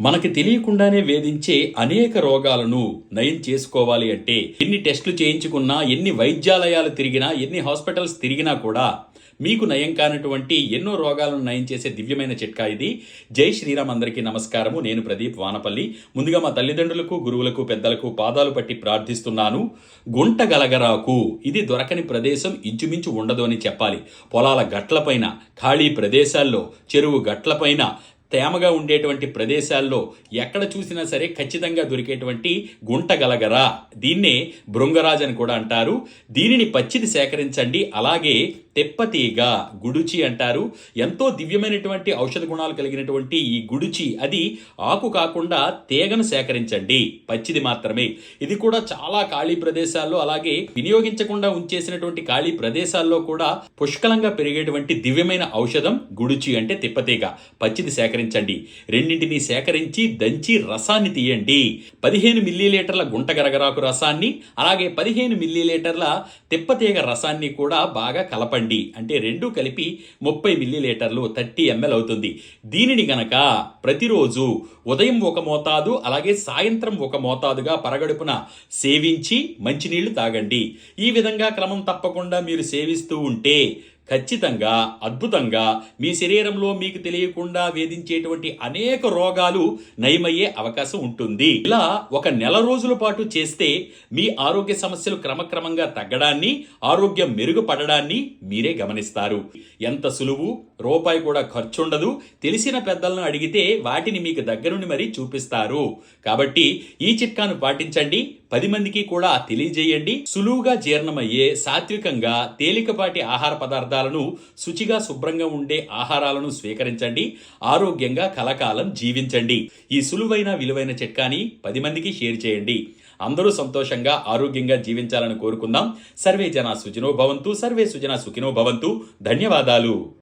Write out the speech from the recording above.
మనకి తెలియకుండానే వేధించే అనేక రోగాలను నయం చేసుకోవాలి అంటే ఎన్ని టెస్టులు చేయించుకున్నా ఎన్ని వైద్యాలయాలు తిరిగినా ఎన్ని హాస్పిటల్స్ తిరిగినా కూడా మీకు నయం కానటువంటి ఎన్నో రోగాలను నయం చేసే దివ్యమైన చిట్కా ఇది. జై శ్రీరామ్ అందరికీ నమస్కారము. నేను ప్రదీప్ వానపల్లి. ముందుగా మా తల్లిదండ్రులకు గురువులకు పెద్దలకు పాదాలు పట్టి ప్రార్థిస్తున్నాను. గుంట గలగరాకు. ఇది దొరకని ప్రదేశం ఇంచుమించు ఉండదు అని చెప్పాలి. పొలాల గట్లపైన ఖాళీ ప్రదేశాల్లో చెరువు గట్లపైన తేమగా ఉండేటువంటి ప్రదేశాల్లో ఎక్కడ చూసినా సరే ఖచ్చితంగా దొరికేటువంటి గుంటగలగరా దీన్నే భృంగరాజ్ అని కూడా అంటారు. దీనిని పచ్చిది సేకరించండి. అలాగే తెప్పతీగ గుడుచి అంటారు. ఎంతో దివ్యమైనటువంటి ఔషధ గుణాలు కలిగినటువంటి ఈ గుడుచి అది ఆకు కాకుండా తీగను సేకరించండి. పచ్చిది మాత్రమే. ఇది కూడా చాలా ఖాళీ ప్రదేశాల్లో అలాగే వినియోగించకుండా ఉంచేసినటువంటి ఖాళీ ప్రదేశాల్లో కూడా పుష్కలంగా పెరిగేటువంటి దివ్యమైన ఔషధం గుడుచి అంటే తిప్పతీగ. పచ్చిది సేకరించండి. రెండింటిని సేకరించి దంచి రసాన్ని తీయండి. పదిహేను మిల్లీలీటర్ల గుంట గరగరాకు రసాన్ని అలాగే పదిహేను మిల్లీలీటర్ల తిప్పతీగ రసాన్ని కూడా బాగా కలపండి. అంటే రెండు కలిపి ముప్పై మిల్లీలీటర్లు థర్టీ ఎంఎల్ అవుతుంది. దీనిని గనక ప్రతిరోజు ఉదయం ఒక మోతాదు అలాగే సాయంత్రం ఒక మోతాదుగా పరగడుపున సేవించి మంచినీళ్ళు తాగండి. ఈ విధంగా క్రమం తప్పకుండా మీరు సేవిస్తూ ఉంటే ఖచ్చితంగా అద్భుతంగా మీ శరీరంలో మీకు తెలియకుండా వేధించేటువంటి అనేక రోగాలు నయమయ్యే అవకాశం ఉంటుంది. ఇలా ఒక నెల రోజుల పాటు చేస్తే మీ ఆరోగ్య సమస్యలు క్రమక్రమంగా తగ్గడాన్ని ఆరోగ్యం మెరుగుపడడాన్ని మీరే గమనిస్తారు. ఎంత సులువు రూపాయి కూడా ఖర్చుండదు. తెలిసిన పెద్దలను అడిగితే వాటిని మీకు దగ్గరుండి మరీ చూపిస్తారు. కాబట్టి ఈ చిట్కాను పాటించండి. పది మందికి కూడా తెలియజేయండి. సులువుగా జీర్ణమయ్యే సాత్వికంగా తేలికపాటి ఆహార పదార్థాలను శుచిగా శుభ్రంగా ఉండే ఆహారాలను స్వీకరించండి. ఆరోగ్యంగా కలకాలం జీవించండి. ఈ సులువైన విలువైన చిట్కాని పది మందికి షేర్ చేయండి. అందరూ సంతోషంగా ఆరోగ్యంగా జీవించాలని కోరుకుందాం. సర్వే జన సుజనో భవంతు సర్వే సుజన సుఖినో భవంతు. ధన్యవాదాలు.